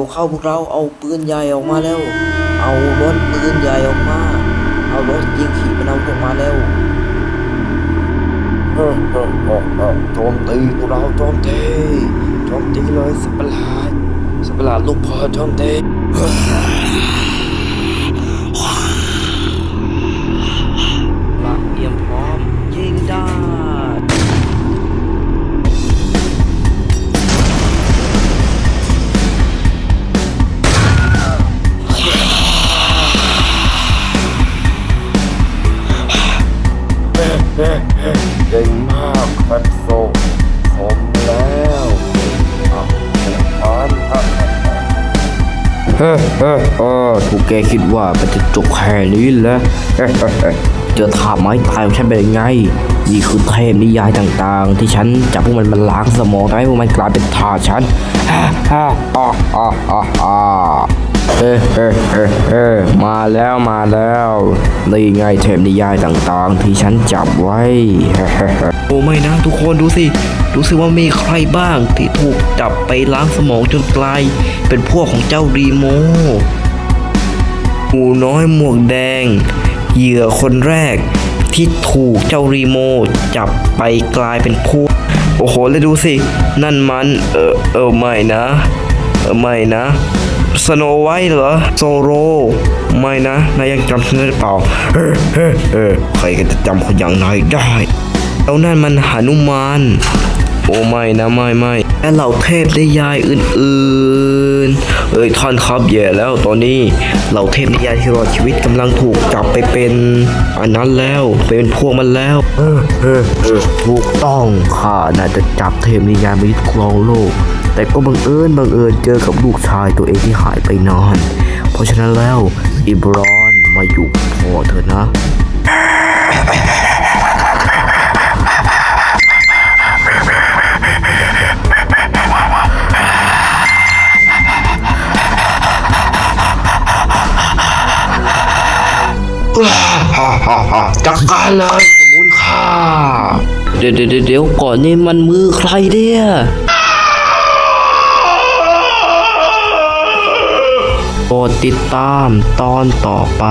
วเข้าพวกเราเอาปืนใหญ่ออกมาแล้ว เอารถปืนใหญ่ออกมา เอารถยิงขีปนาวุธออกมาแล้วเฮ้อฮ้ออเฮ้อโจมตีพวกเราโจมตีโจมตีเลยสัปหลาดสัปหลาดลูกพ่อโจมตี เฮ้เฮ้เออถูกแกคิดว่ามันจะจบแค่นี้แหล้วเจอถามไม้ตายของฉันเป็นยังไง นี่คือเทพนิยายต่างๆ ที่ฉันจับพวกมันมาล้างสมองทำให้พวกมันกลายเป็นทาสฉันฮ่าฮ่าอ่าอ่าอ่า เฮ้เฮ้เฮ้เฮ้มาแล้วมาแล้วนี่ไงเทพนิยายต่างๆ ที่ฉันจับไว้ โอ้ไม่นะทุกคนดูสิรู้สึกว่ามีใครบ้างที่ถูกจับไปล้างสมองจนกลายเป็นพวกของเจ้ารีโมหมูน้อยหมวกแดง เหยื่อคนแรก ที่ถูกเจ้ารีโมจับไปกลายเป็นพวกโอ้โหแล้วดูสิ นั่นมัน เออเออไม่นะ เออไม่นะ สโนไวท์เหรอ โซโร ไม่นะ นายยังจำฉันได้หรือเปล่า เฮ้เฮ้เฮ้ใครก็จะจำคนอย่างนายได้แล้วนั่นมันหานุมาน โอ้ไม่นะไม่ไม่และเหล่าเทพนิยายอื่นๆ เอ้ยท่านครับแย่แล้วตอนนี้เหล่าเทพนิยายที่รอดชีวิตกำลังถูกจับไปเป็นอันนั้นแล้วเป็นพวกมันแล้ว เออเออเออถูกต้องข้าน่าจะจับเทพนิยายมายึดครองโลก แต่ก็บังเอิญบังเอิญเจอกับลูกชายตัวเองที่หายไปนาน เพราะฉะนั้นแล้วอิบรอนมาอยู่กับพ่อเถอนะจัดการเลยสมุนค่าเดี๋ยวเดี๋ยวเดี๋ยวก่อนนี่มันมือใครเนี่ย โปรดติดตามตอนต่อไป